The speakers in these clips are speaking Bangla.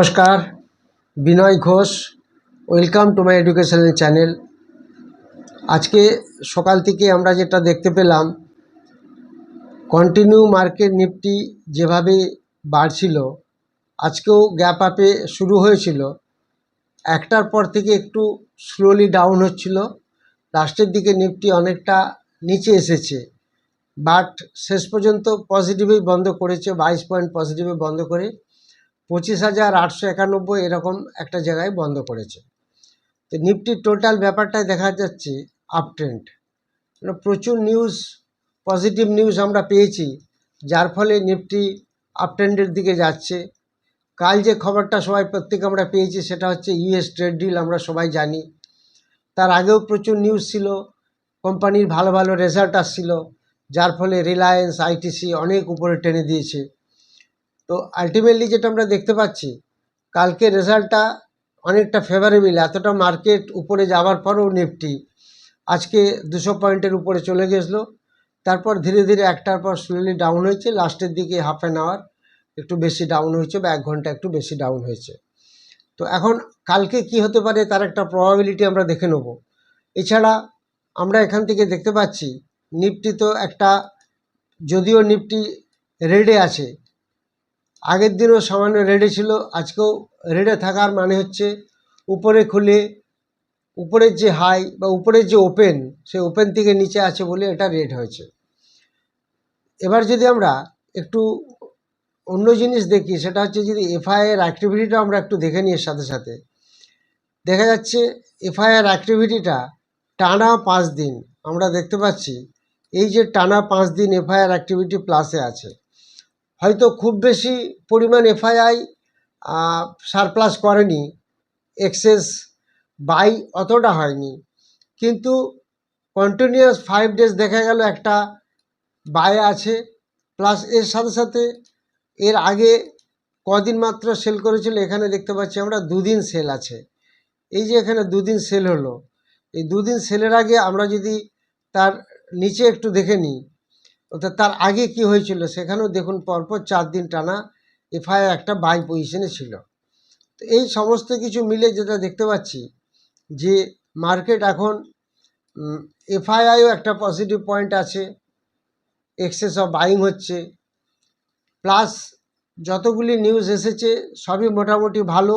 নমস্কার, Binoy Ghosh welcome to my educational channel আজকে সকাল থেকে আমরা যেটা দেখতে পেলাম কন্টিনিউ মার্কেট নিফটি যেভাবে বাড়ছিল, আজকেও গ্যাপ আপে শুরু হয়েছিল। একটার পর থেকে একটু স্লোলি ডাউন হচ্ছিল লাস্টের দিকে নিফটি অনেকটা নিচে এসেছে। বাট শেষ পর্যন্ত পজিটিভেই বন্ধ করেছে, বাইশ পয়েন্ট পজিটিভে বন্ধ করে পঁচিশ হাজার আটশো একানব্বই এরকম একটা জায়গায় বন্ধ করেছে। তো নিফটির টোটাল ব্যাপারটায় দেখা যাচ্ছে আপট্রেন্ড প্রচুর নিউজ পজিটিভ নিউজ আমরা পেয়েছি, যার ফলে নিফটি আপ ট্রেন্ডের দিকে যাচ্ছে। কাল যে খবরটা সবাই প্রত্যেকে আমরা পেয়েছি, সেটা হচ্ছে ইউএস ট্রেড ডিল আমরা সবাই জানি। তার আগেও প্রচুর নিউজ ছিল কোম্পানির ভালো ভালো রেজাল্ট আসছিল, যার ফলে রিলায়েন্স আইটিসি অনেক উপরে টেনে দিয়েছে। তো আলটিমেটলি যেটা আমরা দেখতে পাচ্ছি, কালকে রেজাল্টটা অনেকটা ফেভারেবল এতটা মার্কেট উপরে যাওয়ার পরেও নিফটি আজকে দুশো পয়েন্টের উপরে চলে গেছিল। তারপর ধীরে ধীরে একটার পর স্লোলি ডাউন হয়েছে লাস্টের দিকে হাফ অ্যান আওয়ার একটু বেশি ডাউন হয়েছে বা এক ঘণ্টা একটু বেশি ডাউন হয়েছে। তো এখন কালকে কি হতে পারে তার একটা প্রবাবিলিটি আমরা দেখে নেব। এছাড়া আমরা এখান থেকে দেখতে পাচ্ছি নিফটি তো একটা, যদিও নিফটি রেডে আছে আগের দিনও সামান্য রেডে ছিল, আজকেও রেডে থাকার মানে হচ্ছে উপরে খুলে উপরের যে হাই বা উপরের যে ওপেন সেই ওপেন থেকে নিচে আছে বলে এটা রেড হয়েছে। এবার যদি আমরা একটু অন্য জিনিস দেখি, সেটা হচ্ছে যদি এফআইআর অ্যাক্টিভিটিটা আমরা একটু দেখে নিই এর সাথে সাথে। দেখা যাচ্ছে এফআইআর অ্যাক্টিভিটিটা টানা পাঁচ দিন, আমরা দেখতে পাচ্ছি, এই যে টানা পাঁচ দিন এফআইআর অ্যাক্টিভিটি প্লাসে আছে। হয়তো খুব বেশি পরিমাণ এফআইআই সারপ্লাস করেনি, এক্সেস বাই অতটা হয়নি। কিন্তু কন্টিনিউয়াস ফাইভ ডেজ দেখা গেল একটা বাই আছে, প্লাস এর সাথে সাথে এর আগে কদিন মাত্র সেল করেছিল, এখানে দেখতে পাচ্ছি আমরা দুদিন সেল আছে। এই যে এখানে দুদিন সেল হলো, এই দুদিন সেলের আগে আমরা যদি তার নিচে একটু দেখে নিই অর্থাৎ তার আগে কি হয়েছিল? সেখানেও দেখুন পরপর চার দিন টানা এফআইআর একটা বাই পজিশনে ছিল। তো এই সমস্ত কিছু মিলে যেটা দেখতে পাচ্ছি যে মার্কেট এখন এফআইআইও একটা পজিটিভ পয়েন্ট আছে, এক্সেস অফ বাইং হচ্ছে, প্লাস যতগুলি নিউজ এসেছে সবই মোটামুটি ভালো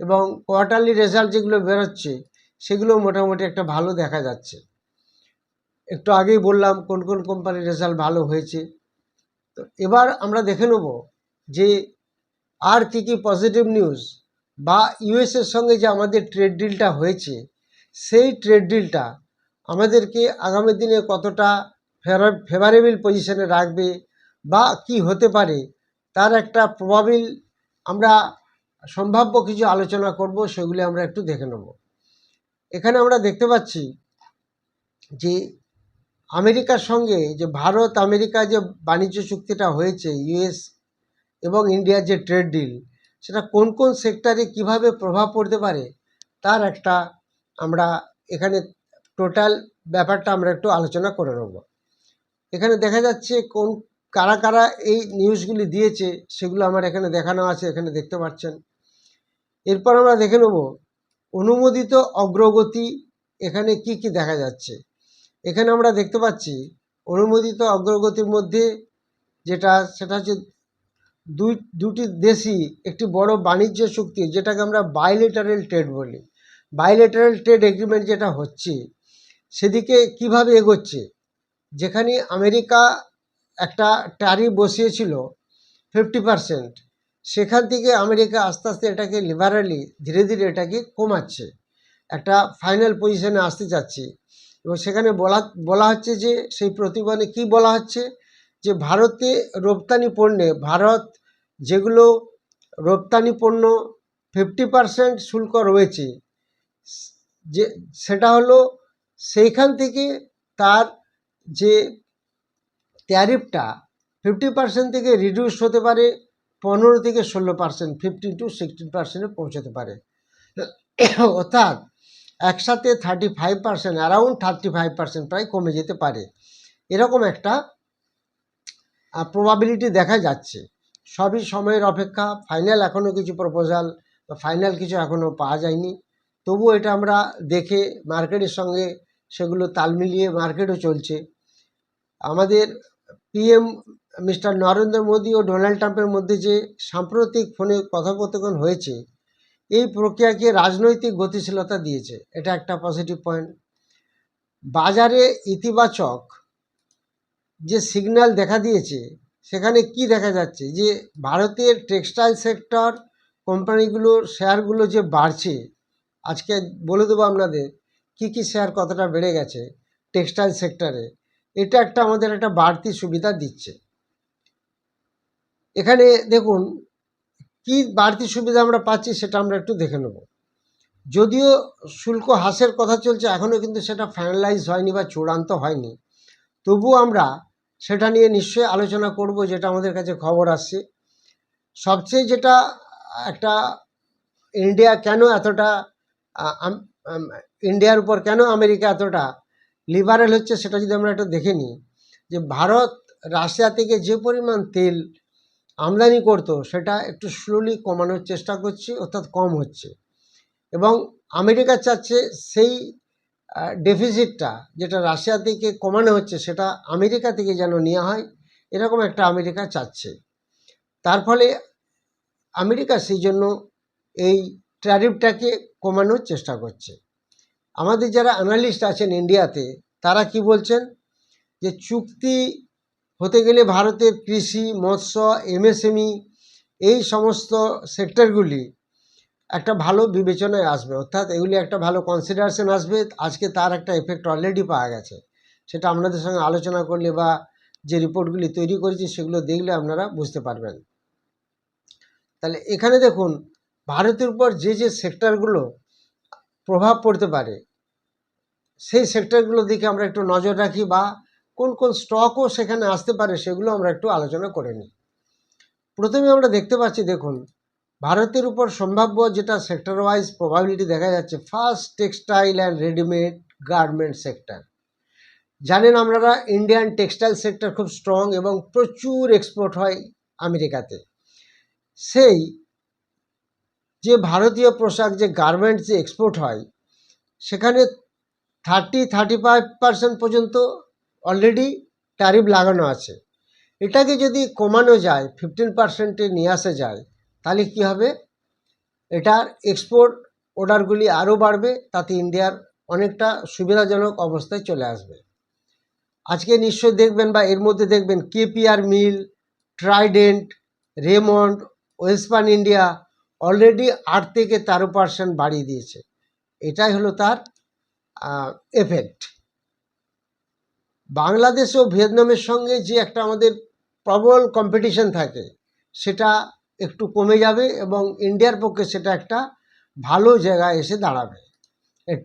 এবং কোয়ার্টারলি রেজাল্ট যেগুলো বেরোচ্ছে সেগুলো মোটামুটি একটা ভালো দেখা যাচ্ছে। একটু আগেই বললাম কোন কোন কোম্পানির রেজাল্ট ভালো হয়েছে। তো এবার আমরা দেখে নেব যে আর কী কী পজিটিভ নিউজ বা ইউএসের সঙ্গে যে আমাদের ট্রেড ডিলটা হয়েছে, সেই ট্রেড ডিলটা আমাদেরকে আগামী দিনে কতটা ফেভারেবল পজিশনে রাখবে বা কি হতে পারে, তার একটা প্রবাবিল আমরা সম্ভাব্য কিছু আলোচনা করব, সেগুলি আমরা একটু দেখে নেব। এখানে আমরা দেখতে পাচ্ছি যে আমেরিকার সঙ্গে যে ভারত, আমেরিকা যে বাণিজ্য চুক্তিটা হয়েছে ইউএস এবং ইন্ডিয়ার যে ট্রেড ডিল, সেটা কোন কোন সেক্টরে কীভাবে প্রভাব পড়তে পারে, তার একটা আমরা এখানে টোটাল ব্যাপারটা আমরা একটু আলোচনা করে নেব। এখানে দেখা যাচ্ছে কোন, কারা কারা এই নিউজগুলি দিয়েছে, সেগুলো আমার এখানে দেখানো আছে, এখানে দেখতে পাচ্ছেন। এরপর আমরা দেখে নেব, অনুমোদিত অগ্রগতি এখানে কি কি দেখা যাচ্ছে। এখানে আমরা দেখতে পাচ্ছি অনুমোদিত অগ্রগতির মধ্যে যেটা, সেটা হচ্ছে দুই, দুটি দেশই একটি বড় বাণিজ্য চুক্তি যেটাকে আমরা বাইলেটারেল ট্রেড বলি। বাইলেটারেল ট্রেড এগ্রিমেন্ট যেটা হচ্ছে, সেদিকে কীভাবে এগোচ্ছে? যেখানে আমেরিকা একটা ট্যারি বসিয়েছিল ফিফটি পারসেন্ট সেখান থেকে আমেরিকা আস্তে আস্তে এটাকে লিবারালি ধীরে ধীরে এটাকে কমাচ্ছে। একটা ফাইনাল পজিশনে আসতে চাচ্ছি। এবং সেখানে বলা বলা হচ্ছে যে সেই প্রতিবাদে কি বলা হচ্ছে? যে ভারতে রপ্তানি পণ্যে ভারত যেগুলো রপ্তানি পণ্য ফিফটি পারসেন্ট শুল্ক রয়েছে, যে সেটা হলো সেইখান থেকে তার যে ট্যারিফটা ফিফটি পার্সেন্ট থেকে রিডিউস হতে পারে, পনেরো থেকে ষোলো পার্সেন্ট ফিফটিন টু সিক্সটিন পার্সেন্টে পৌঁছতে পারে। অর্থাৎ একসাথে thirty five percent around thirty five percent প্রায় কমে যেতে পারে। এরকম একটা প্রবাবিলিটি দেখা যাচ্ছে। সবই সময়ের অপেক্ষা ফাইনাল এখনও কিছু প্রপোজাল বা ফাইনাল কিছু এখনও পাওয়া যায়নি। তবু এটা আমরা দেখে মার্কেটের সঙ্গে সেগুলো তাল মিলিয়ে মার্কেটও চলছে। আমাদের পিএম মিস্টার নরেন্দ্র মোদী ও ডোনাল্ড ট্রাম্পের মধ্যে যে সাম্প্রতিক ফোনে কথোপকথন হয়েছে এই প্রক্রিয়াকে রাজনৈতিক গতিশীলতা দিয়েছে। এটা একটা পজিটিভ পয়েন্ট বাজারে ইতিবাচক যে সিগন্যাল দেখা দিয়েছে, সেখানে কি দেখা যাচ্ছে? যে ভারতের টেক্সটাইল সেক্টর কোম্পানিগুলোর শেয়ারগুলো যে বাড়ছে, আজকে বলে দেবো আপনাদের, কি কি শেয়ার কতটা বেড়ে গেছে টেক্সটাইল সেক্টরে এটা একটা আমাদের একটা বাড়তি সুবিধা দিচ্ছে। এখানে দেখুন কি বাড়তি সুবিধা আমরা পাচ্ছি সেটা আমরা একটু দেখে নেব। যদিও শুল্ক হ্রাসের কথা চলছে এখনও কিন্তু সেটা ফাইনালাইজ হয়নি বা চূড়ান্ত হয়নি। তবু আমরা সেটা নিয়ে নিশ্চয়ই আলোচনা করব, যেটা আমাদের কাছে খবর আসছে। সবচেয়ে যেটা একটা ইন্ডিয়া কেন এতটা ইন্ডিয়ার উপর কেন আমেরিকা এতটা লিবারেল হচ্ছে সেটা যদি আমরা একটু দেখে নিই, যে ভারত, রাশিয়া থেকে যে পরিমাণ তেল আমদানি করতো, সেটা একটু স্লোলি কমানোর চেষ্টা করছে, অর্থাৎ কম হচ্ছে। এবং আমেরিকা চাচ্ছে সেই ডেফিসিটটা যেটা রাশিয়া থেকে কমানো হচ্ছে, সেটা আমেরিকা থেকে যেন নেওয়া হয়, এরকম একটা আমেরিকা চাচ্ছে। তার ফলে আমেরিকা সেই জন্য এই ট্যারিফটাকে কমানোর চেষ্টা করছে। আমাদের যারা অ্যানালিস্ট আছেন ইন্ডিয়াতে তারা কি বলছেন? যে চুক্তি হতে গেলে ভারতের কৃষি, মৎস্য, এমএসএমই এই সমস্ত সেক্টরগুলি একটা ভালো বিবেচনায় আসবে। অর্থাৎ এগুলি একটা ভালো কনসিডারেশন আসবে। আজকে তার একটা এফেক্ট অলরেডি পাওয়া গেছে। সেটা আপনাদের সঙ্গে আলোচনা করলে বা যে রিপোর্টগুলি তৈরি করেছি সেগুলো দেখলে আপনারা বুঝতে পারবেন। তাহলে এখানে দেখুন, ভারতের উপর যে যে সেক্টরগুলো প্রভাব পড়তে পারে, সেই সেক্টরগুলোর দিকে আমরা একটু নজর রাখি বা কোন কোন স্টকও সেখানে আসতে পারে সেগুলো আমরা একটু আলোচনা করে নিই। প্রথমে আমরা দেখতে পাচ্ছি, দেখুন, ভারতের উপর সম্ভাব্য যেটা সেক্টর ওয়াইজ প্রবাবিলিটি দেখা যাচ্ছে first textile and readymade garment sector জানেন আপনারা ইন্ডিয়ান টেক্সটাইল সেক্টর খুব স্ট্রং এবং প্রচুর এক্সপোর্ট হয় আমেরিকাতে। সেই যে ভারতীয় পোশাক, যে গার্মেন্টস যে এক্সপোর্ট হয়, সেখানে থার্টি থার্টি ফাইভ পার্সেন্ট পর্যন্ত অলরেডি ট্যারিফ লাগানো আছে। এটাকে যদি কমানো যায় ফিফটিন পার্সেন্টে নিয়ে আসা যায়, তাহলে কি হবে? এটার এক্সপোর্ট অর্ডারগুলি আরও বাড়বে, তাতে ইন্ডিয়ার অনেকটা সুবিধাজনক অবস্থায় চলে আসবে। আজকে নিশ্চয়ই দেখবেন বা এর মধ্যে দেখবেন KPR mill, Trident, Raymond Welspun India already আট থেকে তেরো পার্সেন্ট বাড়িয়ে দিয়েছে। এটাই হলো তার এফেক্ট বাংলাদেশ ও ভিয়েতনামের সঙ্গে যে একটা আমাদের প্রবল কম্পিটিশন থাকে, সেটা একটু কমে যাবে এবং ইন্ডিয়ার পক্ষে সেটা একটা ভালো জায়গায় এসে দাঁড়াবে।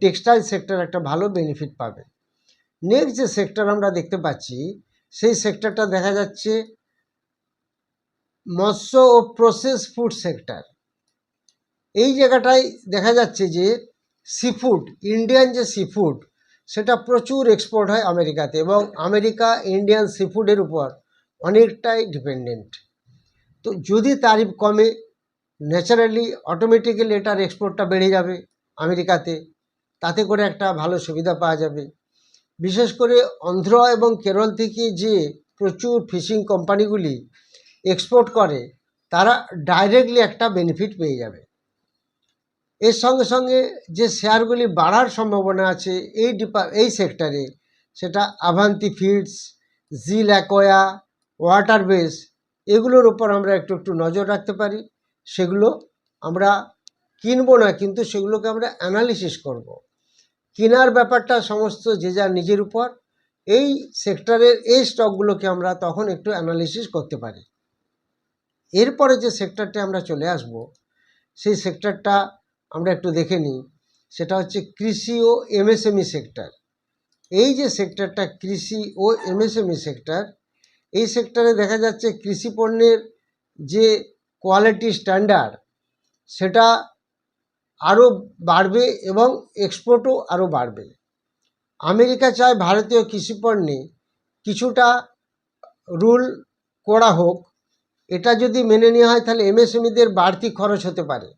টেক্সটাইল সেক্টর একটা ভালো বেনিফিট পাবে। নেক্সট যে সেক্টর আমরা দেখতে পাচ্ছি, সেই সেক্টরটা দেখা যাচ্ছে মৎস্য ও প্রসেস ফুড সেক্টর এই জায়গাটায় দেখা যাচ্ছে যে সি ফুড ইন্ডিয়ান যে সি ফুড সেটা প্রচুর এক্সপোর্ট হয় আমেরিকাতে এবং আমেরিকা ইন্ডিয়ান সি ফুডের উপর অনেকটাই ডিপেন্ডেন্ট তো যদি তারিফ কমে ন্যাচারালি অটোমেটিক্যালি এটার এক্সপোর্টটা বেড়ে যাবে আমেরিকাতে। তাতে করে একটা ভালো সুবিধা পাওয়া যাবে। বিশেষ করে অন্ধ্র এবং কেরল থেকে যে প্রচুর ফিশিং কোম্পানিগুলি এক্সপোর্ট করে, তারা ডাইরেক্টলি একটা বেনিফিট পেয়ে যাবে। এর সঙ্গে সঙ্গে যে শেয়ারগুলি বাড়ার সম্ভাবনা আছে এই ডিপা, এই সেক্টরে সেটা আভান্তি ফিডস জি ল্যাকোয়া ওয়াটার বেস এগুলোর উপর আমরা একটু একটু নজর রাখতে পারি সেগুলো আমরা কিনবো না, কিন্তু সেগুলোকে আমরা অ্যানালিসিস করব। কেনার ব্যাপারটা সমস্ত যে যার নিজের উপর, এই সেক্টরের এই স্টকগুলোকে আমরা তখন একটু অ্যানালিসিস করতে পারি এরপরে যে সেক্টরটা আমরা চলে আসব, সেই সেক্টরটা আমরা একটু দেখে নিই। সেটা হচ্ছে কৃষি ও এমএসএমই সেক্টর। এই যে সেক্টরটা কৃষি ও এমএসএমই সেক্টর, এই সেক্টরে দেখা যাচ্ছে কৃষি পণ্যের যে কোয়ালিটি স্ট্যান্ডার্ড, সেটা আরও বাড়বে এবং এক্সপোর্টও আরও বাড়বে। আমেরিকা চায় ভারতীয় কৃষি পণ্যে কিছুটা রুল করা হোক, এটা যদি মেনে নেওয়া হয় তাহলে এমএসএমইদের বাড়তি খরচ হতে পারে।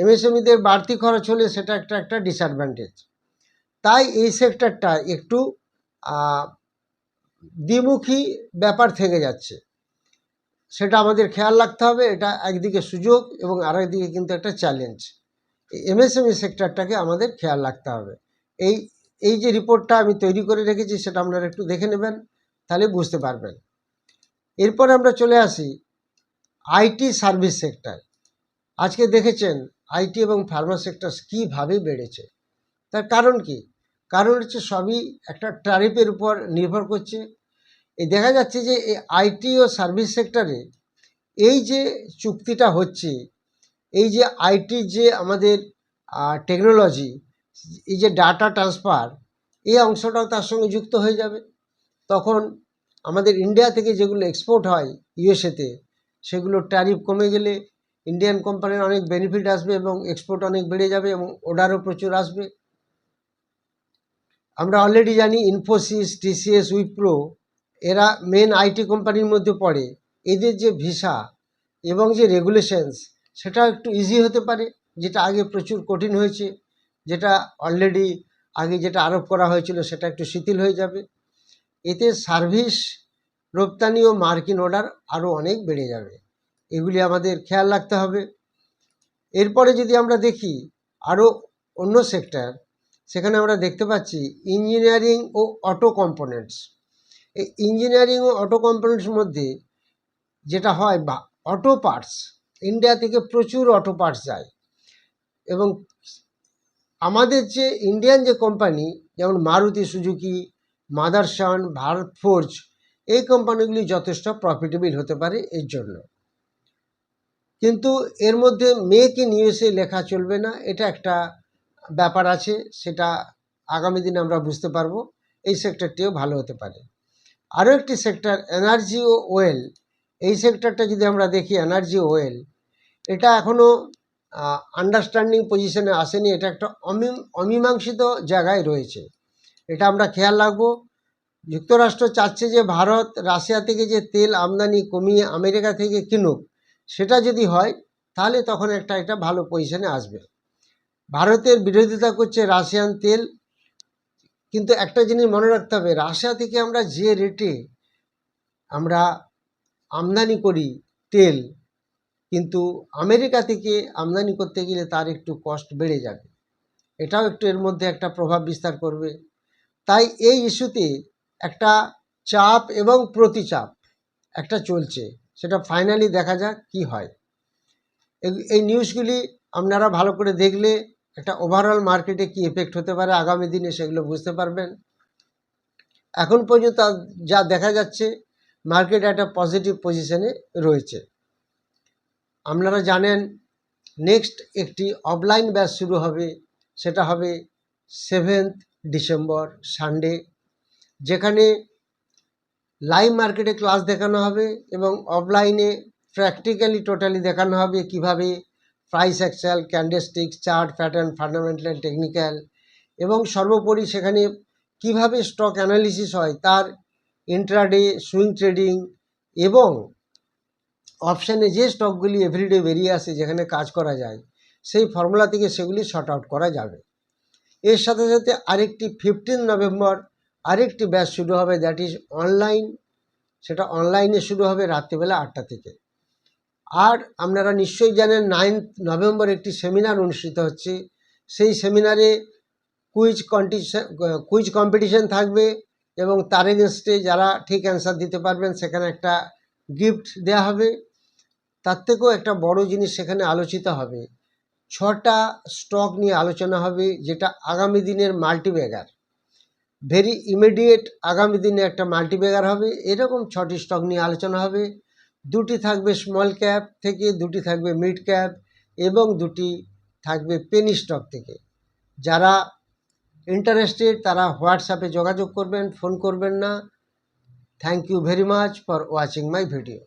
এমএসএমইদের বাড়তি খরচ হলে সেটা একটা একটা ডিসঅ্যাডভান্টেজ তাই এই সেক্টরটা একটু দ্বিমুখী ব্যাপার থেকে যাচ্ছে। সেটা আমাদের খেয়াল রাখতে হবে, এটা একদিকে সুযোগ এবং আরেকদিকে কিন্তু একটা চ্যালেঞ্জ এমএসএমই সেক্টরটাকে আমাদের খেয়াল রাখতে হবে। এই এই যে রিপোর্টটা আমি তৈরি করে রেখেছি, সেটা আপনারা একটু দেখে নেবেন, তাহলে বুঝতে পারবেন। এরপর আমরা চলে আসি আইটি সার্ভিস সেক্টর আজকে দেখেছেন আইটি এবং ফার্মা সেক্টর কীভাবে বেড়েছে? তার কারণ কি? কারণ হচ্ছে সবই একটা ট্যারিফের উপর নির্ভর করছে। এই দেখা যাচ্ছে যে এই আইটি ও সার্ভিস সেক্টরে এই যে চুক্তিটা হচ্ছে, এই যে আইটি যে আমাদের টেকনোলজি, এই যে ডাটা ট্রান্সফার, এই অংশটাও তার সঙ্গে যুক্ত হয়ে যাবে। তখন আমাদের ইন্ডিয়া থেকে যেগুলো এক্সপোর্ট হয় ইউএসএতে সেগুলো ট্যারিফ কমে গেলে ইন্ডিয়ান কোম্পানির অনেক বেনিফিট আসবে এবং এক্সপোর্ট অনেক বেড়ে যাবে এবং অর্ডারও প্রচুর আসবে। আমরা অলরেডি জানি ইনফোসিস টিসিএস উইপ্রো এরা মেন আইটি কোম্পানির মধ্যে পড়ে। এদের যে ভিসা এবং যে রেগুলেশনস সেটা একটু ইজি হতে পারে, যেটা আগে প্রচুর কঠিন হয়েছে, যেটা অলরেডি আগে যেটা আরোপ করা হয়েছিল, সেটা একটু শিথিল হয়ে যাবে। এতে সার্ভিস রপ্তানি ও মার্কিন অর্ডার আরও অনেক বেড়ে যাবে। এগুলি আমাদের খেয়াল রাখতে হবে। এরপরে যদি আমরা দেখি আরও অন্য সেক্টর সেখানে আমরা দেখতে পাচ্ছি ইঞ্জিনিয়ারিং ও অটো কম্পোনেন্টস এই ইঞ্জিনিয়ারিং ও অটো কম্পোনেন্টস মধ্যে যেটা হয় বা অটো পার্টস ইন্ডিয়া থেকে প্রচুর অটো পার্টস যায়। এবং আমাদের যে ইন্ডিয়ান যে কোম্পানি যেমন মারুতি সুজুকি, মাদারসান, ভারত ফোর্জ এই কোম্পানিগুলি যথেষ্ট প্রফিটেবল হতে পারে এর জন্য। কিন্তু এর মধ্যে মেক ইন ইউএসএ লেখা চলবে না, এটা একটা ব্যাপার আছে, সেটা আগামী দিনে আমরা বুঝতে পারব, এই সেক্টরটিও ভালো হতে পারে। আরও একটি সেক্টর এনার্জি ও ওয়েল এই সেক্টরটা যদি আমরা দেখি এনার্জি ওয়েল এটা এখনও আন্ডারস্ট্যান্ডিং পজিশনে আসেনি, এটা একটা অমীম, অমীমাংসিত জায়গায় রয়েছে। এটা আমরা খেয়াল রাখব, যুক্তরাষ্ট্র চাচ্ছে যে ভারত, রাশিয়া থেকে যে তেল আমদানি কমিয়ে আমেরিকা থেকে কিনুক সেটা যদি হয়, তাহলে তখন একটা একটা ভালো পজিশনে আসবে। ভারতের বিরোধিতা করছে রাশিয়ান তেল। কিন্তু একটা জিনিস মনে রাখতে হবে, রাশিয়া থেকে আমরা যে রেটে আমরা আমদানি করি তেল, কিন্তু আমেরিকা থেকে আমদানি করতে গেলে তার একটু কস্ট বেড়ে যাবে। এটাও একটু এর মধ্যে একটা প্রভাব বিস্তার করবে। তাই এই ইস্যুতে একটা চাপ এবং প্রতিচাপ একটা চলছে। সেটা ফাইনালি দেখা যাক কি হয়। এই- নিউজগুলি আপনারা ভালো করে দেখলে একটা ওভারঅল মার্কেটে কি এফেক্ট হতে পারে, আগামী দিনে সেগুলো বুঝতে পারবেন। এখন পর্যন্ত যা দেখা যাচ্ছে মার্কেট একটা পজিটিভ পজিশনে রয়েছে। আপনারা জানেন নেক্সট একটি অফলাইন ব্যাচ শুরু হবে, সেটা হবে সেভেন্থ ডিসেম্বর সানডে যেখানে লাইভ মার্কেটে ক্লাস দেখানো হবে এবং অফলাইনে প্র্যাকটিক্যালি টোটালি দেখানো হবে কীভাবে price action candlestick chart pattern fundamental technical এবং সর্বোপরি সেখানে কীভাবে স্টক অ্যানালিসিস হয়, তার ইন্ট্রাডে সুইং ট্রেডিং এবং অপশানে যে স্টকগুলি এভরিডে বেরিয়ে আসে, যেখানে কাজ করা যায়, সেই ফর্মুলা থেকে সেগুলি শর্ট আউট করা যাবে। এর সাথে সাথে আরেকটি ফিফটিন নভেম্বর আরেকটি ব্যাচ শুরু হবে দ্যাট ইজ অনলাইন সেটা অনলাইনে শুরু হবে রাত্রিবেলা আটটা থেকে। আর আপনারা নিশ্চয়ই জানেন নাইন্থ নভেম্বর একটি সেমিনার অনুষ্ঠিত হচ্ছে। সেই সেমিনারে কুইজ কম্পিটিশন কুইজ কম্পিটিশন থাকবে এবং তার এগেনস্টে যারা ঠিক অ্যান্সার দিতে পারবেন, সেখানে একটা গিফট দেওয়া হবে। তার থেকেও একটা বড় জিনিস সেখানে আলোচিত হবে। ছটা স্টক নিয়ে আলোচনা হবে, যেটা আগামী দিনের মাল্টিব্যাগার ভেরি ইমিডিয়েট আগামী দিনে একটা মাল্টিব্যাগার হবে। এরকম ছটি স্টক নিয়ে আলোচনা হবে। দুটি থাকবে স্মল ক্যাপ থেকে, দুটি থাকবে মিড ক্যাপ এবং দুটি থাকবে পেনি স্টক থেকে। যারা ইন্টারেস্টেড তারা হোয়াটসঅ্যাপে যোগাযোগ করবেন ফোন করবেন না। Thank you very much for watching my video